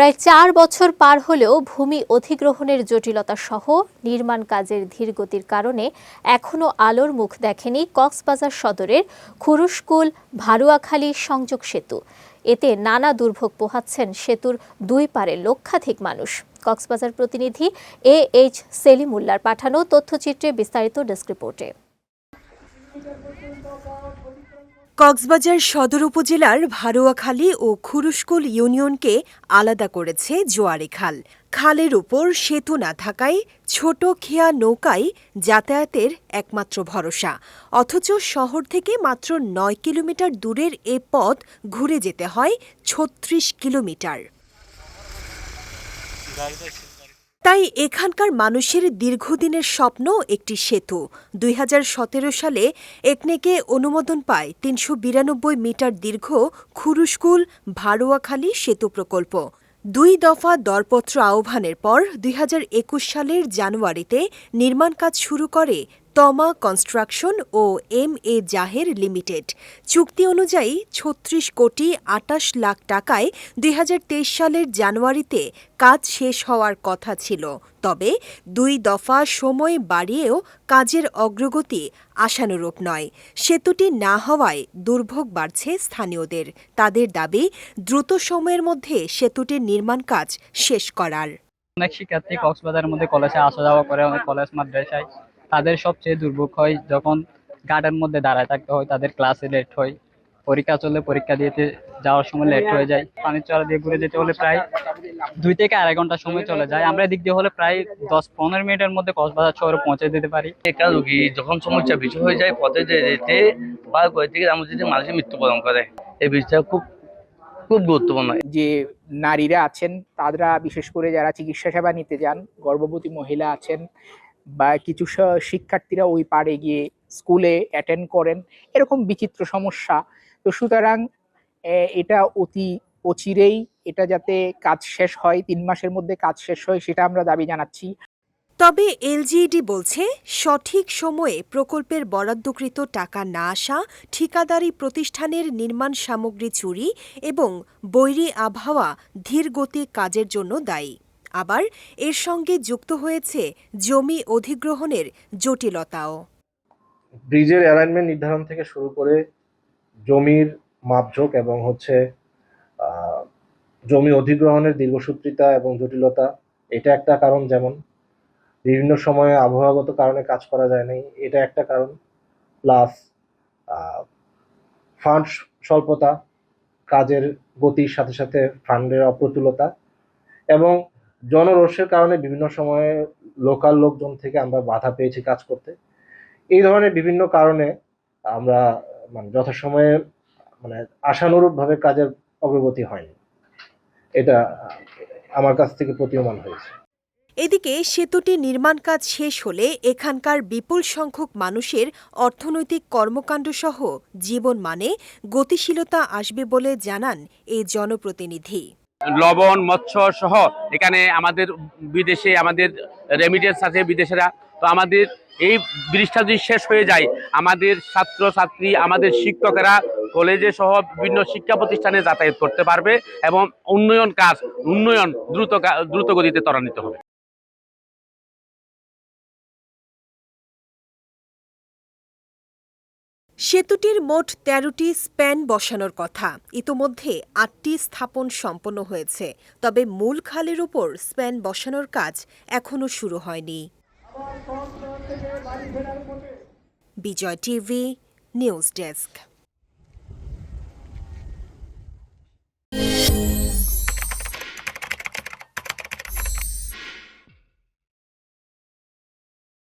প্রায় চার বছর পার হলেও ভূমি অধিগ্রহণের জটিলতা সহ নির্মাণ কাজের ধীরগতির কারণে এখনও আলোর মুখ দেখেনি কক্সবাজার সদরের খুরুশকুল ভারুয়াখালী সংযোগ সেতু। এতে নানা দুর্ভোগ পোহাচ্ছেন সেতুর দুই পারে লক্ষাধিক মানুষ। কক্সবাজার প্রতিনিধি এ এইচ সেলিমুল্লার পাঠানো তথ্যচিত্রে বিস্তারিত ডেস্ক রিপোর্টে। কক্সবাজার সদর উপজেলার ভারোয়াখালী ও খুরুশকুল ইউনিয়নকে আলাদা করেছে জোয়ারি খাল। খালের উপর সেতু না থাকায় ছোট খেয়া নৌকাই যাতায়াতের একমাত্র ভরসা। অথচ শহর থেকে মাত্র নয় কিলোমিটার দূরের এ পথ ঘুরে যেতে হয় ছত্রিশ কিলোমিটার। তাই এখানকার মানুষের দীর্ঘদিনের স্বপ্ন একটি সেতু। দুই হাজার সতেরো সালে একনেকে অনুমোদন পায় তিনশো বিরানব্বই মিটার দীর্ঘ খুরুশকুল ভারুয়াখালী সেতু প্রকল্প। দুই দফা দরপত্র আহ্বানের পর দুই হাজার একুশ সালের জানুয়ারিতে নির্মাণ কাজ শুরু করে তমা কনস্ট্রাকশন ও এম এ জাহের লিমিটেড। চুক্তি অনুযায়ী ছত্রিশ কোটি আটাশ লাখ টাকায় দুই হাজার তেইশ সালের জানুয়ারিতে কাজ শেষ হওয়ার কথা ছিল। তবে দুই দফা সময় বাড়িয়েও কাজের অগ্রগতি আশানুরূপ নয়। সেতুটি না হওয়ায় দুর্ভোগ বাড়ছে স্থানীয়দের। তাদের দাবি, দ্রুত সময়ের মধ্যে সেতুটির নির্মাণ কাজ শেষ করার। অনেক শিক্ষার্থী কক্সবাজারের মধ্যে কলেজে আসা যাওয়া করে, অনেক কলেজ, মাদ্রাসায়। তাদের সবচেয়ে দুর্ভোগ হয় যখন গার্ডের মধ্যে দাঁড়ায় থাকতে হয় তাদের ক্লাসে লেট হয়। পরীক্ষা চললে পরীক্ষা দিতে যাওয়ার সময় লেট হয়ে যায়। পানির চড়া দিয়ে ঘুরে যেতে হলে প্রায় দুই থেকে আড়াই ঘণ্টা সময় চলে যায়। আমরা এদিক দিয়ে হলে প্রায় দশ পনেরো মিনিটের মধ্যে কক্সবাজার শহরে পৌঁছে দিতে পারি। একটা রোগী যখন সমস্যা বেশি হয়ে যায় পথে যেতে বা করে থেকে আমার যদি মানুষের মৃত্যুবরণ করে। এই বিষয়টা খুব খুব গুরুত্বপূর্ণ। যে নারীরা আছেন তারা বিশেষ করে যারা চিকিৎসা সেবা নিতে যান গর্ভবতী মহিলা আছেন বা কিছু শিক্ষার্থীরা ওই পাড়ে গিয়ে স্কুলে অ্যাটেন্ড করেন, এরকম বিচিত্র সমস্যা। তো সুতরাং এটা অতি অচিরেই এটা যাতে কাজ শেষ হয়, তিন মাসের মধ্যে কাজ শেষ হয়, সেটা আমরা দাবি জানাচ্ছি। তবে এলজিইডি বলছে, সঠিক সময়ে প্রকল্পের বরাদ্দকৃত টাকা না আসা, ঠিকাদারি প্রতিষ্ঠানের নির্মাণ সামগ্রী চুরি এবং বৈরী আবহাওয়া ধীরগতি কাজের জন্য দায়ী। আবার এর সঙ্গে যুক্ত হয়েছে জমি অধিগ্রহণের জটিলতাও। ব্রিজের অ্যালাইনমেন্ট নির্ধারণ থেকে শুরু করে জমির মাপঝোঁক এবং হচ্ছে জমি অধিগ্রহণের দীর্ঘসূত্রিতা এবং জটিলতা, এটা একটা কারণ যেমন, বিভিন্ন সময়ে আবহাওয়াগত কারণে কাজ করা যায় নাই, এটা একটা কারণ, প্লাস ফান্ড স্বল্পতা, কাজের গতির সাথে সাথে ফান্ডের অপ্রতুলতা এবং জনরোষের কারণে বিভিন্ন সময়ে লোকাল লোকজন থেকে আমরা বাধা পেয়েছি কাজ করতে। এই ধরনের বিভিন্ন কারণে আমরা মানে যথাসময়ে মানে আশানুরূপভাবে কাজের অগ্রগতি হয়নি। এটা আমার কাছ থেকে প্রতীয়মান হয়েছে। এদিকে সেতুটি নির্মাণ কাজ শেষ হলে এখানকার বিপুল সংখ্যক মানুষের অর্থনৈতিক কর্মকাণ্ডসহ জীবন মানে গতিশীলতা আসবে বলে জানান এই জনপ্রতিনিধি। লবণ, মৎস্য সহ এখানে আমাদের বিদেশে, আমাদের রেমিটেন্স আছে বিদেশেরা। তো আমাদের এই ব্রিজটা যদি শেষ হয়ে যায়, আমাদের ছাত্র ছাত্রী আমাদের শিক্ষকেরা কলেজে সহ বিভিন্ন শিক্ষা প্রতিষ্ঠানে যাতায়াত করতে পারবে এবং উন্নয়ন কাজ, উন্নয়ন দ্রুত দ্রুত গতিতে ত্বরান্বিত হবে। সেতুটির মোট তেরোটি স্প্যান বসানোর কথা। ইতোমধ্যে আটটি স্থাপন সম্পন্ন হয়েছে। তবে মূল খালের উপর স্প্যান বসানোর কাজ এখনও শুরু হয়নি। Bijoy TV, news desk.